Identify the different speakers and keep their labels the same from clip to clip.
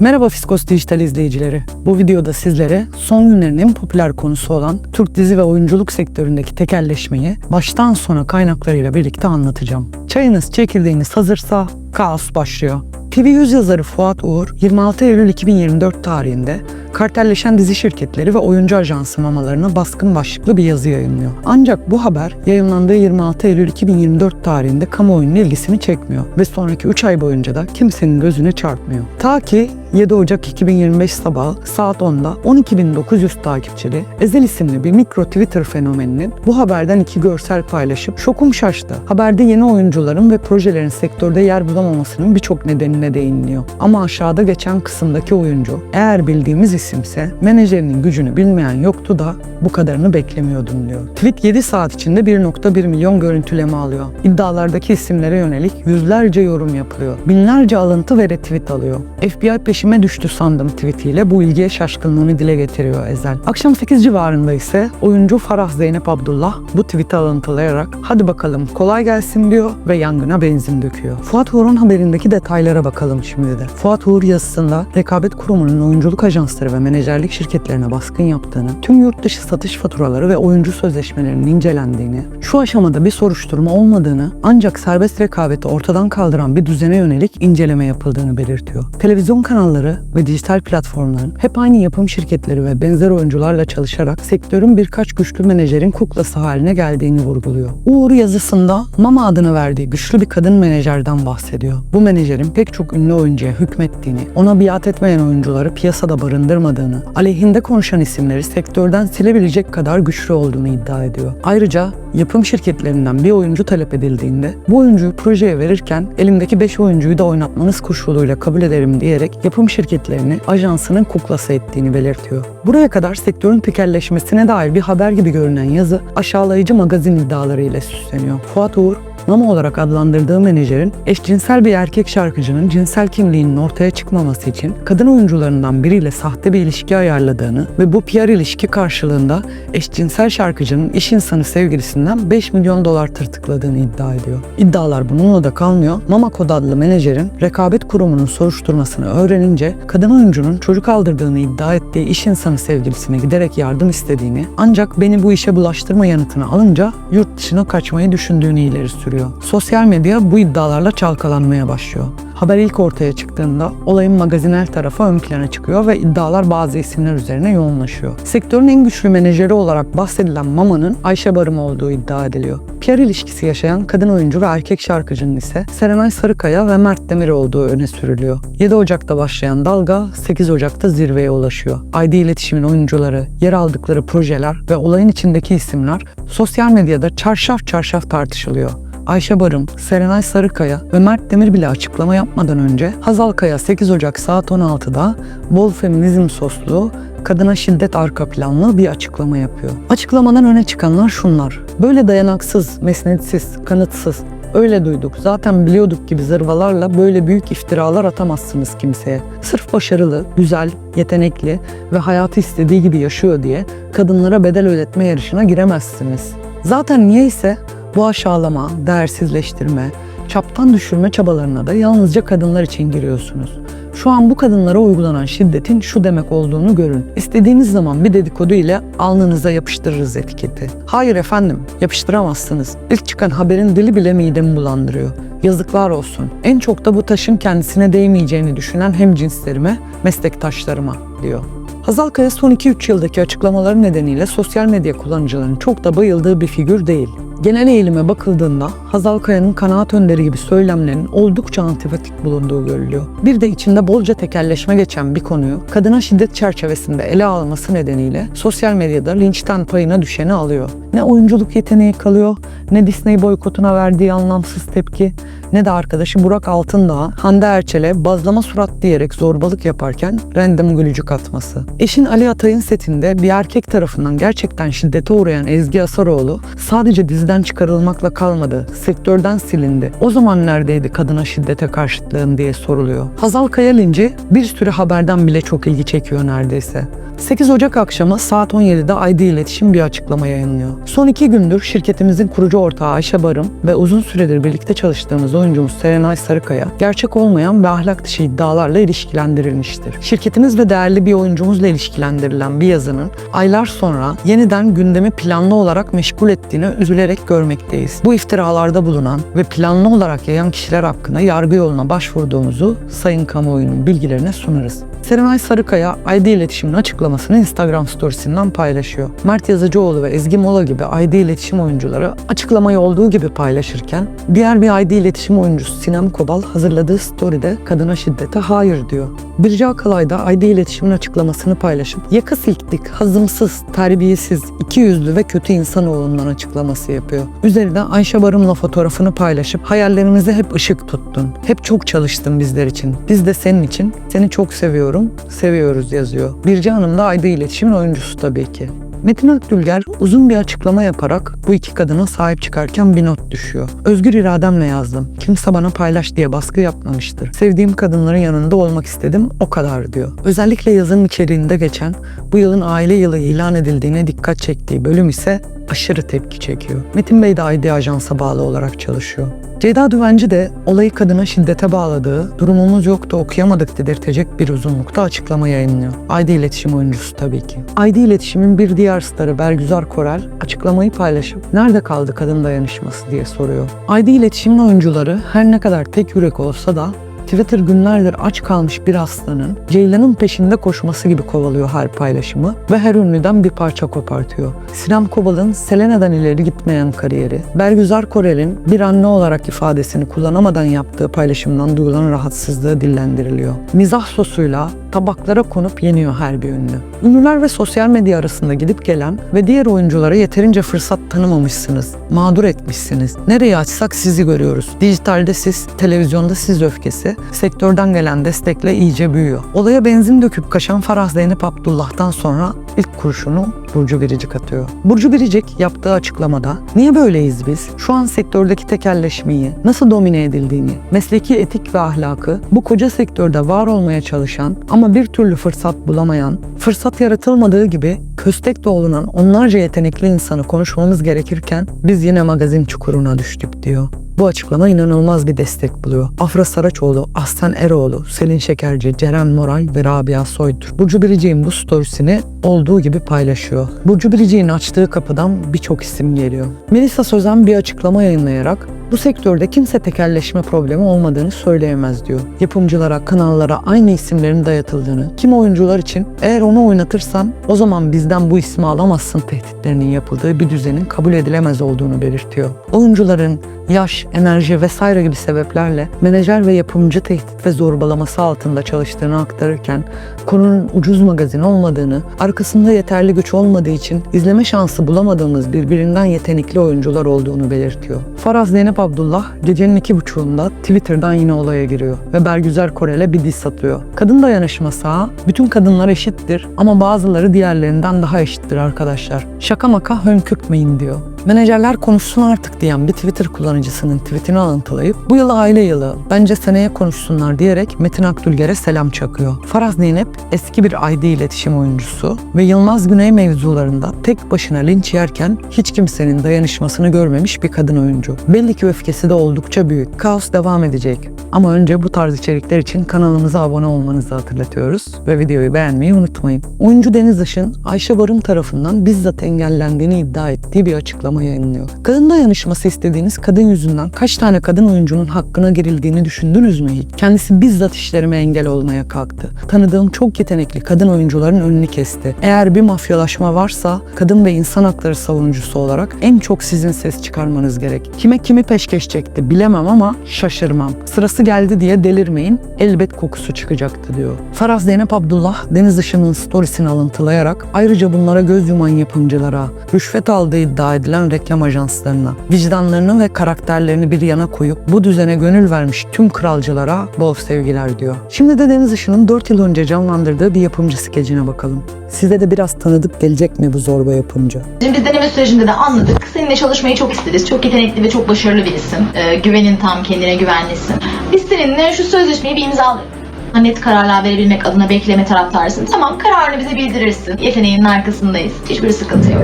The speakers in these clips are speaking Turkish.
Speaker 1: Merhaba Fiskos Dijital izleyicileri. Bu videoda sizlere son günlerin en popüler konusu olan Türk dizi ve oyunculuk sektöründeki tekelleşmeyi baştan sona kaynaklarıyla birlikte anlatacağım. Çayınız çekirdeğiniz hazırsa kaos başlıyor. TV100 yazarı Fuat Uğur 26 Eylül 2024 tarihinde kartelleşen dizi şirketleri ve oyuncu ajansı mamalarına baskın başlıklı bir yazı yayınlıyor. Ancak bu haber yayınlandığı 26 Eylül 2024 tarihinde kamuoyunun ilgisini çekmiyor ve sonraki 3 ay boyunca da kimsenin gözüne çarpmıyor. Ta ki 7 Ocak 2025 sabahı saat 10'da 12.900 takipçili Ezel isimli bir mikro Twitter fenomeninin bu haberden iki görsel paylaşıp şokum şaştı. Haberde yeni oyuncuların ve projelerin sektörde yer bulamamasının birçok nedenine değiniliyor. Ama aşağıda geçen kısımdaki oyuncu eğer bildiğimiz isimse menajerinin gücünü bilmeyen yoktu da bu kadarını beklemiyordum diyor. Tweet 7 saat içinde 1.1 milyon görüntüleme alıyor. İddialardaki isimlere yönelik yüzlerce yorum yapılıyor. Binlerce alıntı ve retweet alıyor. FBI peşime düştü sandım tweetiyle bu ilgiye şaşkınlığını dile getiriyor Ezel. Akşam 8 civarında ise oyuncu Farah Zeynep Abdullah bu tweeti alıntılayarak hadi bakalım kolay gelsin diyor ve yangına benzin döküyor. Fuat Uğur'un haberindeki detaylara bakalım şimdi de. Fuat Uğur yazısında rekabet kurumunun oyunculuk ajansları ve menajerlik şirketlerine baskın yaptığını, tüm yurt dışı satış faturaları ve oyuncu sözleşmelerinin incelendiğini, şu aşamada bir soruşturma olmadığını ancak serbest rekabeti ortadan kaldıran bir düzene yönelik inceleme yapıldığını belirtiyor. Televizyon kanalları ve dijital platformların hep aynı yapım şirketleri ve benzer oyuncularla çalışarak sektörün birkaç güçlü menajerin kuklası haline geldiğini vurguluyor. Uğur yazısında Mama adını verdiği güçlü bir kadın menajerden bahsediyor. Bu menajerin pek çok ünlü oyuncuya hükmettiğini, ona biat etmeyen oyuncuları piyasada barındırmadığını, aleyhinde konuşan isimleri sektörden silebilecek kadar güçlü olduğunu iddia ediyor. Ayrıca yapım şirketlerinden bir oyuncu talep edildiğinde bu oyuncuyu projeye verirken elimdeki 5 oyuncuyu da oynatmanız koşuluyla kabul ederim diyerek yapım şirketlerini ajansının kuklası ettiğini belirtiyor. Buraya kadar sektörün tekelleşmesine dair bir haber gibi görünen yazı aşağılayıcı magazin iddiaları ile süsleniyor. Fuat Uğur, Nama olarak adlandırdığı menajerin eşcinsel bir erkek şarkıcının cinsel kimliğinin ortaya çıkmaması için kadın oyuncularından biriyle sahte bir ilişki ayarladığını ve bu PR ilişki karşılığında eşcinsel şarkıcının iş insanı sevgilisinden 5 milyon dolar tırtıkladığını iddia ediyor. İddialar bununla da kalmıyor. Mama Kod adlı menajerin rekabet kurumunun soruşturmasını öğrenince kadın oyuncunun çocuk aldırdığını iddia ettiği iş insanı sevgilisine giderek yardım istediğini ancak beni bu işe bulaştırma yanıtını alınca yurt dışına kaçmayı düşündüğünü ileri sürüyor. Sosyal medya bu iddialarla çalkalanmaya başlıyor. Haber ilk ortaya çıktığında olayın magazinel tarafı ön plana çıkıyor ve iddialar bazı isimler üzerine yoğunlaşıyor. Sektörün en güçlü menajeri olarak bahsedilen Mama'nın Ayşe Barım olduğu iddia ediliyor. PR ilişkisi yaşayan kadın oyuncu ve erkek şarkıcının ise Serenay Sarıkaya ve Mert Demir olduğu öne sürülüyor. 7 Ocak'ta başlayan dalga 8 Ocak'ta zirveye ulaşıyor. ID iletişimin oyuncuları, yer aldıkları projeler ve olayın içindeki isimler sosyal medyada çarşaf çarşaf tartışılıyor. Ayşe Barım, Serenay Sarıkaya ve Mert Demir bile açıklama yapmadan önce Hazal Kaya 8 Ocak saat 16'da bol feminizm soslu, kadına şiddet arka planlı bir açıklama yapıyor. Açıklamadan öne çıkanlar şunlar. Böyle dayanaksız, mesnetsiz, kanıtsız, Öyle duyduk. Zaten biliyorduk gibi zırvalarla böyle büyük iftiralar atamazsınız kimseye. Sırf başarılı, güzel, yetenekli ve hayatı istediği gibi yaşıyor diye kadınlara bedel ödetme yarışına giremezsiniz. Zaten niyeyse bu aşağılama, değersizleştirme, çaptan düşürme çabalarına da yalnızca kadınlar için giriyorsunuz. Şu an bu kadınlara uygulanan şiddetin şu demek olduğunu görün. İstediğiniz zaman bir dedikodu ile alnınıza yapıştırırız etiketi. Hayır efendim, yapıştıramazsınız. İlk çıkan haberin dili bile midemi bulandırıyor. Yazıklar olsun. En çok da bu taşın kendisine değmeyeceğini düşünen hem cinslerime, meslektaşlarıma diyor. Hazal Kaya son 2-3 yıldaki açıklamaları nedeniyle sosyal medya kullanıcılarının çok da bayıldığı bir figür değil. Genel eğilime bakıldığında Hazal Kaya'nın kanaat önderi gibi söylemlerinin oldukça antipatik bulunduğu görülüyor. Bir de içinde bolca tekelleşme geçen bir konuyu kadına şiddet çerçevesinde ele alması nedeniyle sosyal medyada linçten payına düşeni alıyor. Ne oyunculuk yeteneği kalıyor, ne Disney boykotuna verdiği anlamsız tepki, ne de arkadaşı Burak Altındağ, Hande Erçel'e bazlama surat diyerek zorbalık yaparken random gülücük atması. Eşin Ali Atay'ın setinde bir erkek tarafından gerçekten şiddete uğrayan Ezgi Asaroğlu sadece dizide diziden çıkarılmakla kalmadı. Sektörden silindi. O zaman neredeydi kadına şiddete karşıtlığın diye soruluyor. Hazal Kayalinci bir sürü haberden bile çok ilgi çekiyor neredeyse. 8 Ocak akşamı saat 17'de ID İletişim bir açıklama yayınlıyor. Son iki gündür şirketimizin kurucu ortağı Ayşe Barım ve uzun süredir birlikte çalıştığımız oyuncumuz Serenay Sarıkaya gerçek olmayan ve ahlak dışı iddialarla ilişkilendirilmiştir. Şirketimiz ve değerli bir oyuncumuzla ilişkilendirilen bir yazının aylar sonra yeniden gündemi planlı olarak meşgul ettiğini üzülerek görmekteyiz. Bu iftiralarda bulunan ve planlı olarak yayan kişiler hakkında yargı yoluna başvurduğumuzu sayın kamuoyunun bilgilerine sunarız. Serenay Sarıkaya ID iletişimin açıklamasını Instagram storiesinden paylaşıyor. Mert Yazıcıoğlu ve Ezgi Mola gibi ID iletişim oyuncuları açıklamayı olduğu gibi paylaşırken diğer bir ID iletişim oyuncusu Sinem Kobal hazırladığı storyde kadına şiddete hayır diyor. Birce Akalay da ID iletişimin açıklamasını paylaşıp yaka silktik, hazımsız, terbiyesiz, ikiyüzlü ve kötü insanoğlundan açıklaması yapıyor. Üzerine Ayşe Barım'la fotoğrafını paylaşıp hayallerimize hep ışık tuttun. Hep çok çalıştın bizler için. Biz de senin için. Seni çok seviyorum, seviyoruz yazıyor. Birce Hanım da ID iletişimin oyuncusu tabii ki. Metin Akdülger uzun bir açıklama yaparak bu iki kadına sahip çıkarken bir not düşüyor. Özgür irademle yazdım. Kimse bana paylaş diye baskı yapmamıştır. Sevdiğim kadınların yanında olmak istedim o kadar diyor. Özellikle yazının içeriğinde geçen bu yılın aile yılı ilan edildiğine dikkat çektiği bölüm ise aşırı tepki çekiyor. Metin Bey de ID ajansa bağlı olarak çalışıyor. Ceyda Düvenci de olayı kadına şiddete bağladığı, durumumuz yoktu okuyamadık dedirtecek bir uzunlukta açıklama yayınlıyor. ID iletişim oyuncusu tabii ki. ID iletişimin bir diğer starı Bergüzar Korel açıklamayı paylaşıp nerede kaldı kadın dayanışması diye soruyor. ID iletişimin oyuncuları her ne kadar tek yürek olsa da Twitter günlerdir aç kalmış bir aslanın Ceylan'ın peşinde koşması gibi kovalıyor her paylaşımı ve her ünlüden bir parça kopartıyor. Sinem Kobal'ın Selena'dan ileri gitmeyen kariyeri, Bergüzar Korel'in bir anne olarak ifadesini kullanamadan yaptığı paylaşımdan duyulan rahatsızlığı dillendiriliyor. Mizah sosuyla tabaklara konup yeniyor her bir ünlü. Ünlüler ve sosyal medya arasında gidip gelen ve diğer oyunculara yeterince fırsat tanımamışsınız, mağdur etmişsiniz. Nereyi açsak sizi görüyoruz. Dijitalde siz, televizyonda siz öfkesi, sektörden gelen destekle iyice büyüyor. Olaya benzin döküp kaçan Farah Zeynep Abdullah'tan sonra ilk kurşunu Burcu Biricik atıyor. Burcu Biricik yaptığı açıklamada niye böyleyiz biz? Şu an sektördeki tekelleşmeyi, nasıl domine edildiğini, mesleki etik ve ahlakı bu koca sektörde var olmaya çalışan ama bir türlü fırsat bulamayan, fırsat yaratılmadığı gibi köstek doğulunan onlarca yetenekli insanı konuşmamız gerekirken biz yine magazin çukuruna düştük diyor. Bu açıklama inanılmaz bir destek buluyor. Afra Saraçoğlu, Aslan Eroğlu, Selin Şekerci, Ceren Moray ve Rabia Soydur. Burcu Biricik'in bu storiesini olduğu gibi paylaşıyor. Burcu Biricik'in açtığı kapıdan birçok isim geliyor. Melisa Sözen bir açıklama yayınlayarak bu sektörde kimse tekelleşme problemi olmadığını söyleyemez diyor. Yapımcılara, kanallara aynı isimlerin dayatıldığını, kim oyuncular için eğer onu oynatırsan o zaman bizden bu ismi alamazsın tehditlerinin yapıldığı bir düzenin kabul edilemez olduğunu belirtiyor. Oyuncuların yaş, enerji vesaire gibi sebeplerle menajer ve yapımcı tehdit ve zorbalaması altında çalıştığını aktarırken konunun ucuz magazin olmadığını, arkasında yeterli güç olmadığı için izleme şansı bulamadığımız birbirinden yetenekli oyuncular olduğunu belirtiyor. Faraz Zeynep Abdullah gecenin iki buçuğunda Twitter'dan yine olaya giriyor ve Bergüzar Korel'e bir diss atıyor. Kadın dayanışması ha, bütün kadınlar eşittir ama bazıları diğerlerinden daha eşittir arkadaşlar. Şaka maka hönkürtmeyin diyor. Menajerler konuşsun artık diyen bir Twitter kullanıcısının tweetini alıntılayıp bu yıl aile yılı bence seneye konuşsunlar diyerek Metin Akdülger'e selam çakıyor. Faraz Zeynep eski bir ID iletişim oyuncusu ve Yılmaz Güney mevzularında tek başına linç yerken hiç kimsenin dayanışmasını görmemiş bir kadın oyuncu. Belli ki öfkesi de oldukça büyük. Kaos devam edecek. Ama önce bu tarz içerikler için kanalımıza abone olmanızı hatırlatıyoruz ve videoyu beğenmeyi unutmayın. Oyuncu Deniz Işın, Ayşe Barım tarafından bizzat engellendiğini iddia ettiği bir açıklama yayınlıyor. Kadın dayanışması istediğiniz kadın yüzünden kaç tane kadın oyuncunun hakkına girildiğini düşündünüz mü hiç? Kendisi bizzat işlerime engel olmaya kalktı. Tanıdığım çok yetenekli kadın oyuncuların önünü kesti. Eğer bir mafyalaşma varsa kadın ve insan hakları savunucusu olarak en çok sizin ses çıkarmanız gerek. Kime kimi peşkeş çekti bilemem ama şaşırmam. Sırası geldi diye delirmeyin elbet kokusu çıkacaktı diyor. Faraz Zeynep Abdullah Deniz Işın'ın storiesini alıntılayarak ayrıca bunlara göz yuman yapımcılara, rüşvet aldığı iddia edilen eden reklam ajanslarına, vicdanlarını ve karakterlerini bir yana koyup bu düzene gönül vermiş tüm kralcılara bol sevgiler diyor. Şimdi de Deniz Işın'ın 4 yıl önce canlandırdığı bir yapımcı skecine bakalım. Size de biraz tanıdık gelecek mi bu zorba yapımcı?
Speaker 2: Şimdi biz deneme sürecinde de anladık. Seninle çalışmayı çok isteriz. Çok yetenekli ve çok başarılı birisin. Ee, güvenin tam, kendine güvenlisin. Biz seninle şu sözleşmeyi bir imzalayalım. Net kararlar verebilmek adına bekleme taraftarsın. Tamam kararını bize bildirirsin. Yeteneğinin arkasındayız. Hiçbir sıkıntı yok.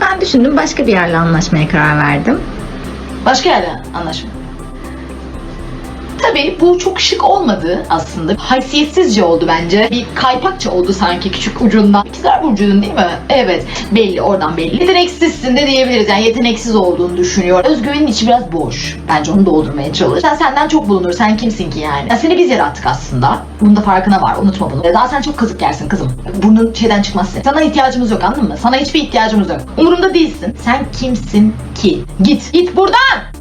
Speaker 3: Ben düşündüm başka bir yerle anlaşmaya karar verdim.
Speaker 2: Başka yerden anlaşma. Tabii bu çok şık olmadı aslında. Haysiyetsizce oldu bence. Bir kaypakça oldu sanki küçük ucundan. İkizler Burcu'nun değil mi? Evet. Belli oradan belli. Yeteneksizsin de diyebiliriz. Yani yeteneksiz olduğunu düşünüyor. Özgüvenin içi biraz boş. Bence onu doldurmaya çalış. Sen senden çok bulunur. Sen kimsin ki yani? Ya seni biz yarattık aslında. Bunun da farkına var. Unutma bunu. Daha sen çok kazık yersin kızım. Burnun şeyden çıkmaz senin. Sana ihtiyacımız yok anladın mı? Sana hiçbir ihtiyacımız yok. Umurumda değilsin. Sen kimsin ki? Git. Git buradan!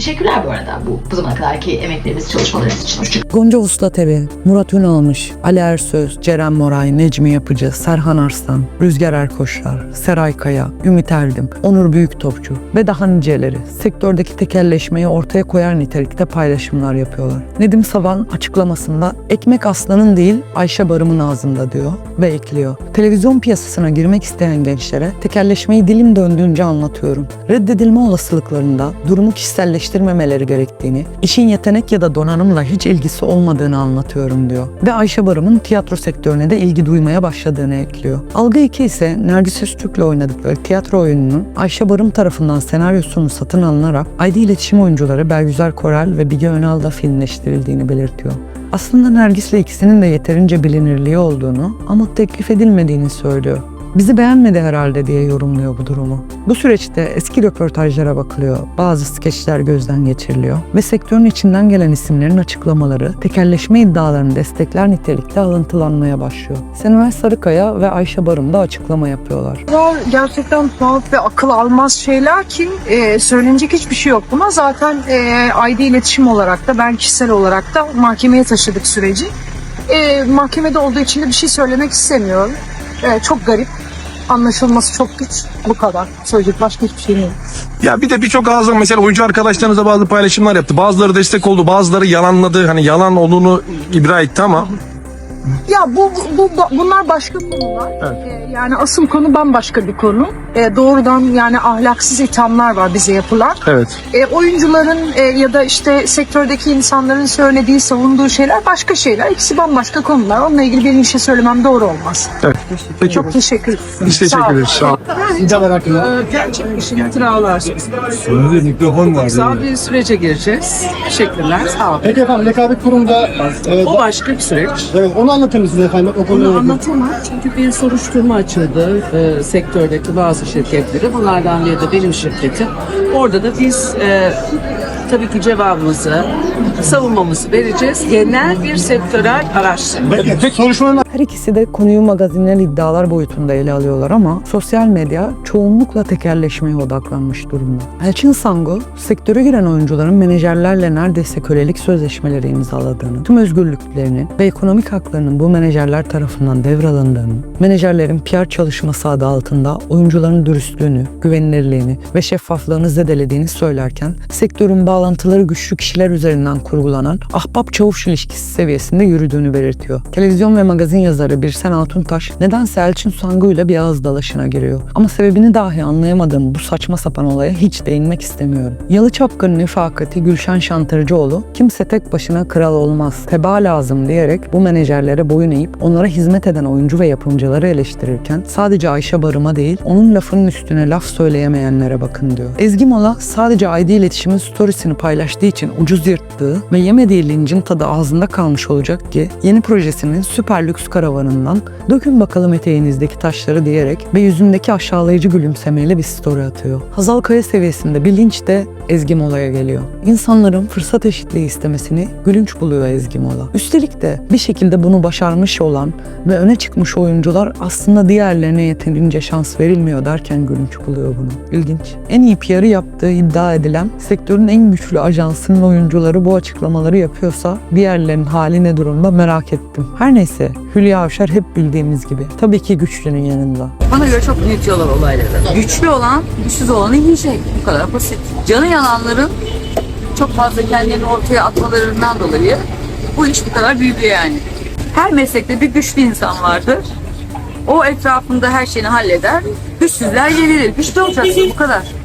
Speaker 2: Teşekkürler bu arada bu, bu zamana kadarki emekleriniz, çalışmalarınız için. Hoşça
Speaker 1: Gonca Uslateri, Murat Ünalmış, Ali Ersöz, Ceren Moray, Necmi Yapıcı, Serhan Arslan, Rüzgar Erkoçlar, Seray Kaya, Ümit Erdim, Onur Büyüktopçu ve daha niceleri sektördeki tekelleşmeyi ortaya koyar nitelikte paylaşımlar yapıyorlar. Nedim Saban açıklamasında ekmek aslanın değil Ayşe Barım'ın ağzında diyor ve ekliyor. Televizyon piyasasına girmek isteyen gençlere tekelleşmeyi dilim döndüğünce anlatıyorum. Reddedilme olasılıklarında durumu kişiselleştirmemeleri gerektiğini, işin yetenek ya da donanımla hiç ilgisi olmadığını anlatıyorum diyor. Ve Ayşe Barım'ın tiyatro sektörüne de ilgi duymaya başladığını ekliyor. Algı 2 ise Nergis Öztürk'le oynadıkları tiyatro oyununun Ayşe Barım tarafından senaryosunu satın alınarak ID iletişim oyuncuları Bergüzar Korel ve Bige Önal'da filmleştirildiğini belirtiyor. Aslında Nergis'le ikisinin de yeterince bilinirliği olduğunu ama teklif edilmediğini söylüyor. Bizi beğenmedi herhalde diye yorumluyor bu durumu. Bu süreçte eski röportajlara bakılıyor, bazı skeçler gözden geçiriliyor ve sektörün içinden gelen isimlerin açıklamaları tekelleşme iddialarını destekler nitelikte alıntılanmaya başlıyor. Senuel Sarıkaya ve Ayşe Barım da açıklama yapıyorlar.
Speaker 4: Bunlar gerçekten tuhaf ve akıl almaz şeyler ki e, söylenecek hiçbir şey yok buna. Zaten e, ID iletişim olarak da ben kişisel olarak da mahkemeye taşıdık süreci. E, mahkemede olduğu için de bir şey söylemek istemiyorum. E, çok garip. Anlaşılması çok güç. Bu kadar. Söyleyecek başka hiçbir şey yok.
Speaker 5: Ya bir de birçok ağızdan mesela oyuncu arkadaşlarınıza bazı paylaşımlar yaptı. Bazıları destek oldu, bazıları yalanladı. Hani yalan olduğunu ibra etti ama
Speaker 4: Ya bu, bu, bu- bunlar başka konular. Ee, yani asıl konu bambaşka bir konu. Ee, doğrudan yani ahlaksız ithamlar var bize yapılan.
Speaker 5: evet.
Speaker 4: E, oyuncuların e, ya da işte sektördeki insanların söylediği, savunduğu şeyler başka şeyler. İkisi bambaşka konular. Onunla ilgili benim bir şey söylemem doğru olmaz.
Speaker 5: Evet. Peki.
Speaker 4: Çok teşekkür ederim.
Speaker 5: Biz teşekkür ederiz. Sağ olun.
Speaker 6: gerçek işin travlar.
Speaker 7: mikrofon var.
Speaker 6: Sağ bir sürece gireceğiz. Teşekkürler. Sağ olun.
Speaker 7: Peki efendim rekabet kurumda e,
Speaker 6: O başka bir süreç.
Speaker 7: evet, onu anlatır mısınız efendim? O
Speaker 6: Bunu
Speaker 7: konuyu
Speaker 6: anlatamam çünkü bir soruşturma açıldı e, sektördeki bazı şirketleri. Bunlardan biri de benim şirketim. Orada da biz e, tabii ki cevabımızı, savunmamızı vereceğiz. Genel bir sektörel araştırma.
Speaker 7: Peki, soruşturmanın
Speaker 1: Her ikisi de konuyu magazinel iddialar boyutunda ele alıyorlar ama sosyal medya çoğunlukla tekerleşmeye odaklanmış durumda. Elçin Sango, sektöre giren oyuncuların menajerlerle neredeyse kölelik sözleşmeleri imzaladığını, tüm özgürlüklerinin ve ekonomik haklarının bu menajerler tarafından devralındığını, menajerlerin PR çalışması adı altında oyuncuların dürüstlüğünü, güvenilirliğini ve şeffaflığını zedelediğini söylerken, sektörün bağlantıları güçlü kişiler üzerinden kurgulanan ahbap-çavuş ilişkisi seviyesinde yürüdüğünü belirtiyor. Televizyon ve magazin yazarı Birsen Altuntaş nedense Elçin Sangu ile bir ağız dalaşına giriyor. Ama sebebini dahi anlayamadığım bu saçma sapan olaya hiç değinmek istemiyorum. Yalı Çapkın'ın ifakati Gülşen Şantırcıoğlu kimse tek başına kral olmaz, teba lazım diyerek bu menajerlere boyun eğip onlara hizmet eden oyuncu ve yapımcıları eleştirirken sadece Ayşe Barım'a değil onun lafının üstüne laf söyleyemeyenlere bakın diyor. Ezgi Mola sadece ID iletişimin storiesini paylaştığı için ucuz yırttığı ve yemediği lincin tadı ağzında kalmış olacak ki yeni projesinin süper lüks karavanından dökün bakalım eteğinizdeki taşları diyerek ve yüzündeki aşağılayıcı gülümsemeyle bir story atıyor. Hazal Kaya seviyesinde bir linç de Ezgi Mola'ya geliyor. İnsanların fırsat eşitliği istemesini gülünç buluyor Ezgi Mola. Üstelik de bir şekilde bunu başarmış olan ve öne çıkmış oyuncular aslında diğerlerine yeterince şans verilmiyor derken gülünç buluyor bunu. İlginç. En iyi PR'ı yaptığı iddia edilen sektörün en güçlü güçlü ajansının oyuncuları bu açıklamaları yapıyorsa diğerlerinin hali ne durumda merak ettim. Her neyse Hülya Avşar hep bildiğimiz gibi. Tabii ki güçlünün yanında.
Speaker 8: Bana göre çok büyütüyorlar olayları. Güçlü olan, güçsüz olanı yiyecek. Bu kadar basit. Canı yananların çok fazla kendilerini ortaya atmalarından dolayı bu iş bu kadar büyüdü yani. Her meslekte bir güçlü insan vardır. O etrafında her şeyini halleder. Güçsüzler yenilir. Güçlü olacaksın bu kadar.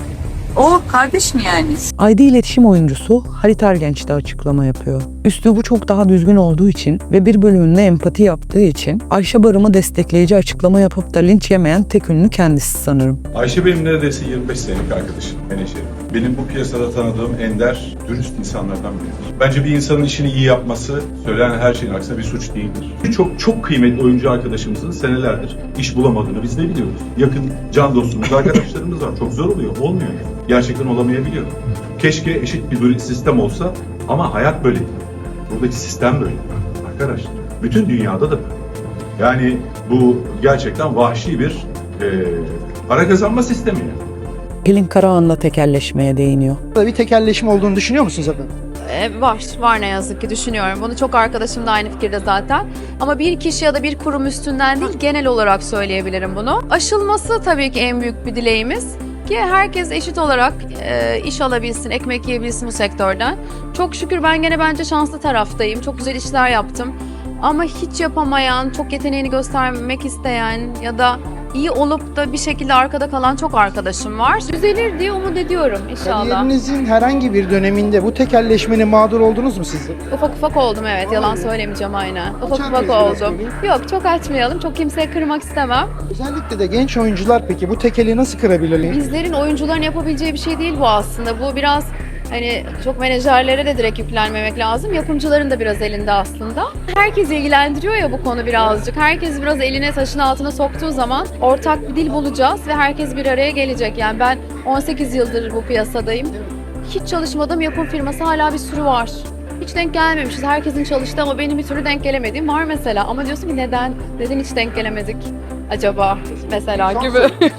Speaker 8: O kardeşim yani.
Speaker 1: ID iletişim oyuncusu Halit Ergenç de açıklama yapıyor. Üslubu çok daha düzgün olduğu için ve bir bölümünde empati yaptığı için Ayşe Barım'ı destekleyici açıklama yapıp da linç yemeyen tek ünlü kendisi sanırım.
Speaker 9: Ayşe benim neredeyse 25 senelik arkadaşım, menajerim. Benim bu piyasada tanıdığım ender, dürüst insanlardan biridir. Bence bir insanın işini iyi yapması, söylenen her şeyin aksine bir suç değildir. Birçok çok kıymetli oyuncu arkadaşımızın senelerdir iş bulamadığını biz de biliyoruz. Yakın can dostumuz, arkadaşlarımız var. Çok zor oluyor, olmuyor. Gerçekten olamayabiliyor. Keşke eşit bir sistem olsa ama hayat böyle. Buradaki sistem böyle. Arkadaşlar, bütün dünyada da böyle. Yani bu gerçekten vahşi bir e, para kazanma sistemi. yani.
Speaker 1: Pelin Karahan da tekelleşmeye değiniyor.
Speaker 10: Burada bir tekelleşme olduğunu düşünüyor musunuz efendim?
Speaker 11: E, var, var ne yazık ki düşünüyorum. Bunu çok arkadaşım da aynı fikirde zaten. Ama bir kişi ya da bir kurum üstünden değil, genel olarak söyleyebilirim bunu. Aşılması tabii ki en büyük bir dileğimiz. Ki herkes eşit olarak e, iş alabilsin, ekmek yiyebilsin bu sektörden. Çok şükür ben gene bence şanslı taraftayım. Çok güzel işler yaptım. Ama hiç yapamayan, çok yeteneğini göstermek isteyen ya da iyi olup da bir şekilde arkada kalan çok arkadaşım var. Düzelir diye umut ediyorum inşallah.
Speaker 10: Kariyerinizin herhangi bir döneminde bu tekelleşmenin mağdur oldunuz mu siz? de?
Speaker 11: Ufak ufak oldum evet yalan söylemeyeceğim aynen. Ufak
Speaker 10: Açar
Speaker 11: ufak
Speaker 10: mıyız biraz
Speaker 11: oldum.
Speaker 10: konuyu?
Speaker 11: Yok çok açmayalım çok kimseye kırmak istemem.
Speaker 10: Özellikle de genç oyuncular peki bu tekeli nasıl kırabilirler?
Speaker 11: Bizlerin oyuncuların yapabileceği bir şey değil bu aslında. Bu biraz hani çok menajerlere de direkt yüklenmemek lazım. Yapımcıların da biraz elinde aslında. Herkes ilgilendiriyor ya bu konu birazcık. Herkes biraz eline taşın altına soktuğu zaman ortak bir dil bulacağız ve herkes bir araya gelecek. Yani ben 18 yıldır bu piyasadayım. Hiç çalışmadığım yapım firması hala bir sürü var. Hiç denk gelmemişiz. Herkesin çalıştığı ama benim bir türlü denk gelemediğim var mesela. Ama diyorsun ki neden? Neden hiç denk gelemedik? Acaba mesela gibi.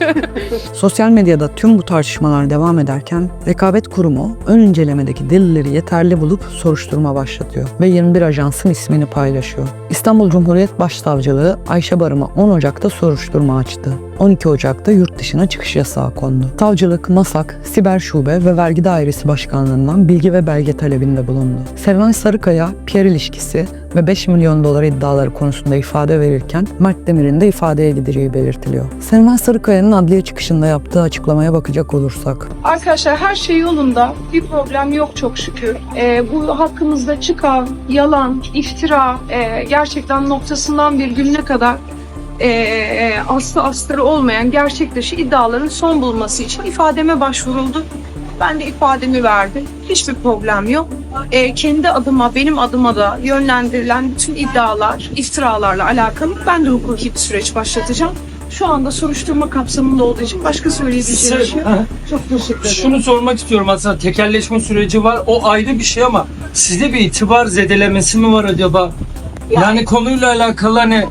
Speaker 1: Sosyal medyada tüm bu tartışmalar devam ederken Rekabet Kurumu ön incelemedeki delilleri yeterli bulup soruşturma başlatıyor ve 21 ajansın ismini paylaşıyor. İstanbul Cumhuriyet Başsavcılığı Ayşe Barım'a 10 Ocak'ta soruşturma açtı. 12 Ocak'ta yurt dışına çıkış yasağı kondu. Savcılık, MASAK, Siber Şube ve Vergi Dairesi Başkanlığından bilgi ve belge talebinde bulundu. Serenay Sarıkaya, Pierre ilişkisi ve 5 milyon dolar iddiaları konusunda ifade verirken Mert Demir'in de ifadeye gideceği belirtiliyor. Serenay Sarıkaya'nın adliye çıkışında yaptığı açıklamaya bakacak olursak.
Speaker 12: Arkadaşlar her şey yolunda. Bir problem yok çok şükür. Ee, bu hakkımızda çıkan yalan, iftira e, gerçekten noktasından bir gününe kadar e, aslı astarı olmayan gerçek dışı iddiaların son bulması için ifademe başvuruldu. Ben de ifademi verdim. Hiçbir problem yok. E, kendi adıma, benim adıma da yönlendirilen bütün iddialar, iftiralarla alakalı ben de hukuki bir süreç başlatacağım. Şu anda soruşturma kapsamında olduğu için başka söyleyebileceğim bir şey yok. Çok teşekkür ederim.
Speaker 13: Şunu sormak istiyorum aslında tekelleşme süreci var. O ayrı bir şey ama sizde bir itibar zedelemesi mi var acaba? Yani, konuyla alakalı hani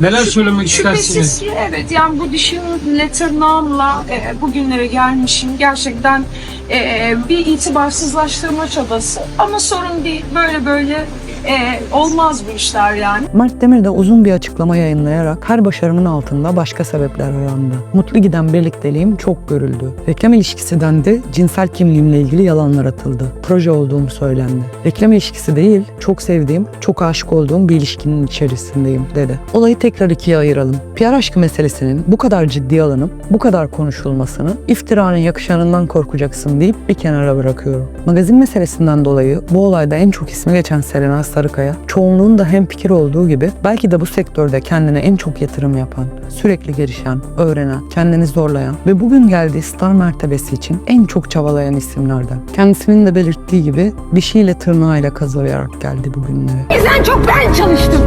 Speaker 13: neler söylemek istersiniz?
Speaker 12: Şüphesiz ki evet yani bu dişimle tırnağımla e, bugünlere gelmişim. Gerçekten e, bir itibarsızlaştırma çabası ama sorun değil böyle böyle e, olmaz bu işler yani.
Speaker 1: Mert Demir de uzun bir açıklama yayınlayarak her başarımın altında başka sebepler arandı. Mutlu giden birlikteliğim çok görüldü. Reklam ilişkisi dendi, cinsel kimliğimle ilgili yalanlar atıldı. Proje olduğum söylendi. Reklam ilişkisi değil, çok sevdiğim, çok aşık olduğum bir ilişkinin içerisindeyim dedi. Olayı tekrar ikiye ayıralım. PR aşkı meselesinin bu kadar ciddiye alınıp bu kadar konuşulmasını iftiranın yakışanından korkacaksın deyip bir kenara bırakıyorum. Magazin meselesinden dolayı bu olayda en çok ismi geçen Selena Sarıkaya, çoğunluğun da hemfikir olduğu gibi belki de bu sektörde kendine en çok yatırım yapan, sürekli gelişen, öğrenen, kendini zorlayan ve bugün geldiği star mertebesi için en çok çabalayan isimlerden. Kendisinin de belirttiği gibi dişiyle tırnağıyla kazıyarak geldi bugünlere.
Speaker 4: Hepinizden çok ben çalıştım.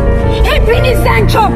Speaker 4: Hepinizden çok.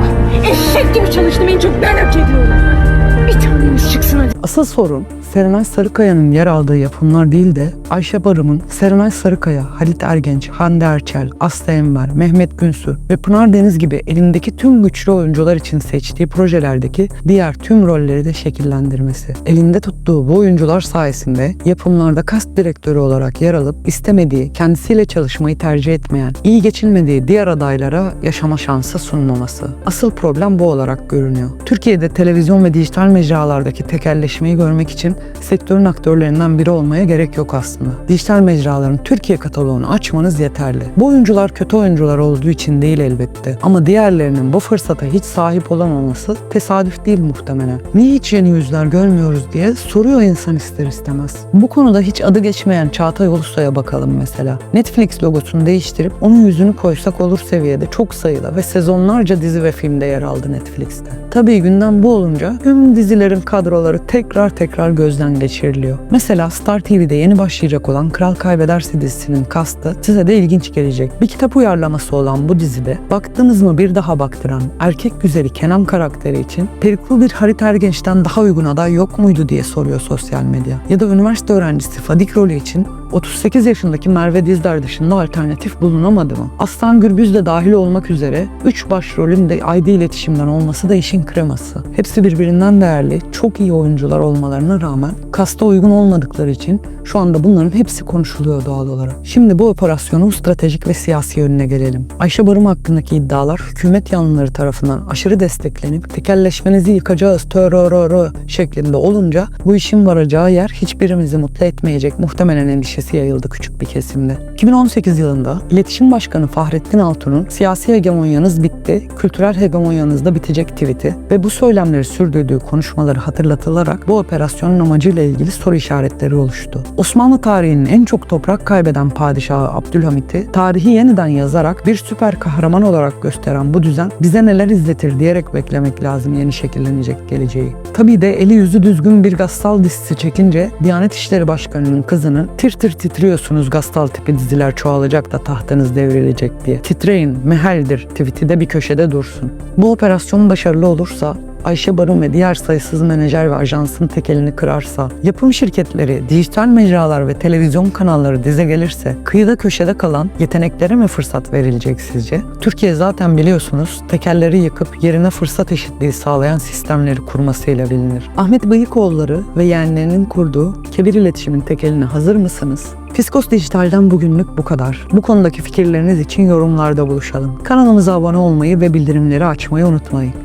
Speaker 4: Eşek gibi çalıştım. En çok ben hak ediyorum. Bir tanemiz çıksın hadi.
Speaker 1: Asıl sorun Serenay Sarıkaya'nın yer aldığı yapımlar değil de Ayşe Barım'ın Serenay Sarıkaya, Halit Ergenç, Hande Erçel, Aslı Enver, Mehmet Günsü ve Pınar Deniz gibi elindeki tüm güçlü oyuncular için seçtiği projelerdeki diğer tüm rolleri de şekillendirmesi. Elinde tuttuğu bu oyuncular sayesinde yapımlarda kast direktörü olarak yer alıp istemediği, kendisiyle çalışmayı tercih etmeyen, iyi geçinmediği diğer adaylara yaşama şansı sunmaması. Asıl problem bu olarak görünüyor. Türkiye'de televizyon ve dijital mecralardaki tekelleşmeyi görmek için sektörün aktörlerinden biri olmaya gerek yok aslında. Dijital mecraların Türkiye kataloğunu açmanız yeterli. Bu oyuncular kötü oyuncular olduğu için değil elbette. Ama diğerlerinin bu fırsata hiç sahip olamaması tesadüf değil muhtemelen. Niye hiç yeni yüzler görmüyoruz diye soruyor insan ister istemez. Bu konuda hiç adı geçmeyen Çağatay Ulusoy'a bakalım mesela. Netflix logosunu değiştirip onun yüzünü koysak olur seviyede çok sayıda ve sezonlarca dizi ve filmde yer aldı Netflix'te. Tabii gündem bu olunca tüm dizilerin kadroları tekrar tekrar gözden geçiriliyor. Mesela Star TV'de yeni başlayacak olan Kral Kaybederse dizisinin kastı size de ilginç gelecek. Bir kitap uyarlaması olan bu dizide baktınız mı bir daha baktıran erkek güzeli Kenan karakteri için perikli bir Halit Ergenç'ten daha uygun aday yok muydu diye soruyor sosyal medya. Ya da üniversite öğrencisi Fadik rolü için 38 yaşındaki Merve Dizdar dışında alternatif bulunamadı mı? Aslan Gürbüz de dahil olmak üzere 3 başrolün de ID iletişimden olması da işin kreması. Hepsi birbirinden değerli, çok iyi oyuncular olmalarına rağmen kasta uygun olmadıkları için şu anda bunların hepsi konuşuluyor doğal olarak. Şimdi bu operasyonun stratejik ve siyasi yönüne gelelim. Ayşe Barım hakkındaki iddialar hükümet yanlıları tarafından aşırı desteklenip tekelleşmenizi yıkacağız törörörö şeklinde olunca bu işin varacağı yer hiçbirimizi mutlu etmeyecek muhtemelen endişesi yayıldı küçük bir kesimde. 2018 yılında İletişim Başkanı Fahrettin Altun'un siyasi hegemonyanız bitti, kültürel hegemonyanız da bitecek tweet'i ve bu söylemleri sürdürdüğü konuşmaları hatırlatılarak bu operasyonun amacıyla ilgili soru işaretleri oluştu. Osmanlı tarihinin en çok toprak kaybeden padişahı Abdülhamit'i tarihi yeniden yazarak bir süper kahraman olarak gösteren bu düzen bize neler izletir diyerek beklemek lazım yeni şekillenecek geleceği. Tabii de eli yüzü düzgün bir gassal dizisi çekince Diyanet İşleri Başkanı'nın kızının tir tir titriyorsunuz gassal tipi diziler çoğalacak da tahtınız devrilecek diye. Titreyin, mehaldir tweet'i de bir köşede dursun. Bu operasyon başarılı olursa Ayşe Barın ve diğer sayısız menajer ve ajansın tekelini kırarsa, yapım şirketleri, dijital mecralar ve televizyon kanalları dize gelirse, kıyıda köşede kalan yeteneklere mi fırsat verilecek sizce? Türkiye zaten biliyorsunuz tekelleri yıkıp yerine fırsat eşitliği sağlayan sistemleri kurmasıyla bilinir. Ahmet Bıyıkoğulları ve yeğenlerinin kurduğu Kebir İletişim'in tekeline hazır mısınız? Fiskos Dijital'den bugünlük bu kadar. Bu konudaki fikirleriniz için yorumlarda buluşalım. Kanalımıza abone olmayı ve bildirimleri açmayı unutmayın.